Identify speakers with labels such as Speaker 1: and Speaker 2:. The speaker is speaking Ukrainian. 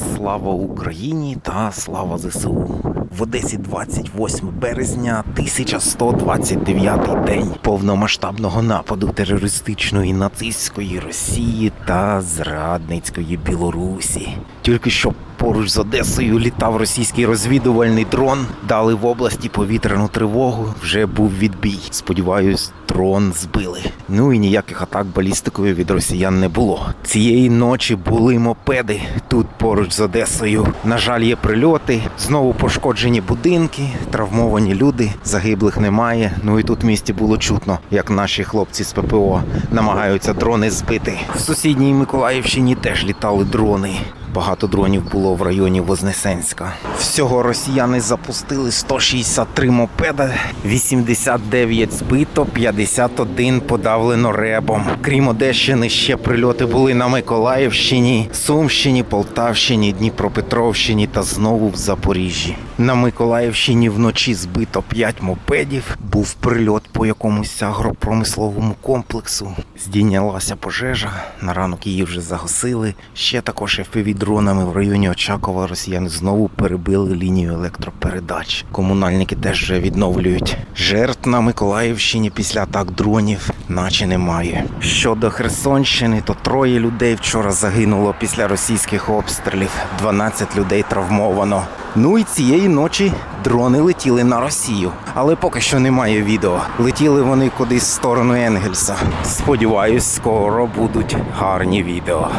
Speaker 1: Слава Україні та слава ЗСУ. В Одесі 28 березня 1129 день повномасштабного нападу терористичної нацистської Росії та зрадницької Білорусі. Тільки що поруч з Одесою літав російський розвідувальний дрон. Дали в області повітряну тривогу. Вже був відбій. Сподіваюсь, дрон збили. Ну і ніяких атак балістикою від росіян не було. Цієї ночі були мопеди тут поруч з Одесою. На жаль, є прильоти. Знову пошкоджені будинки, травмовані люди. Загиблих немає. Ну і тут в місті було чутно, як наші хлопці з ППО намагаються дрони збити. В сусідній Миколаївщині теж літали дрони. Багато дронів було в районі Вознесенська. Всього росіяни запустили 163 мопеда, 89 збито, 51 подавлено ребом. Крім Одещини, ще прильоти були на Миколаївщині, Сумщині, Полтавщині, Дніпропетровщині та знову в Запоріжжі. На Миколаївщині вночі збито 5 мопедів. Був прильот по якомусь агропромисловому комплексу. Здійнялася пожежа. На ранок її вже загасили. Ще також fpv дронами в районі Очакова росіяни знову перебили лінію електропередач. Комунальники теж вже відновлюють. Жертв на Миколаївщині після атак дронів, наче немає. Щодо Херсонщини, то троє людей вчора загинуло після російських обстрілів. 12 людей травмовано. Ну і цієї ночі дрони летіли на Росію, але поки що немає відео. Летіли вони кудись в сторону Енгельса. Сподіваюсь, скоро будуть гарні відео.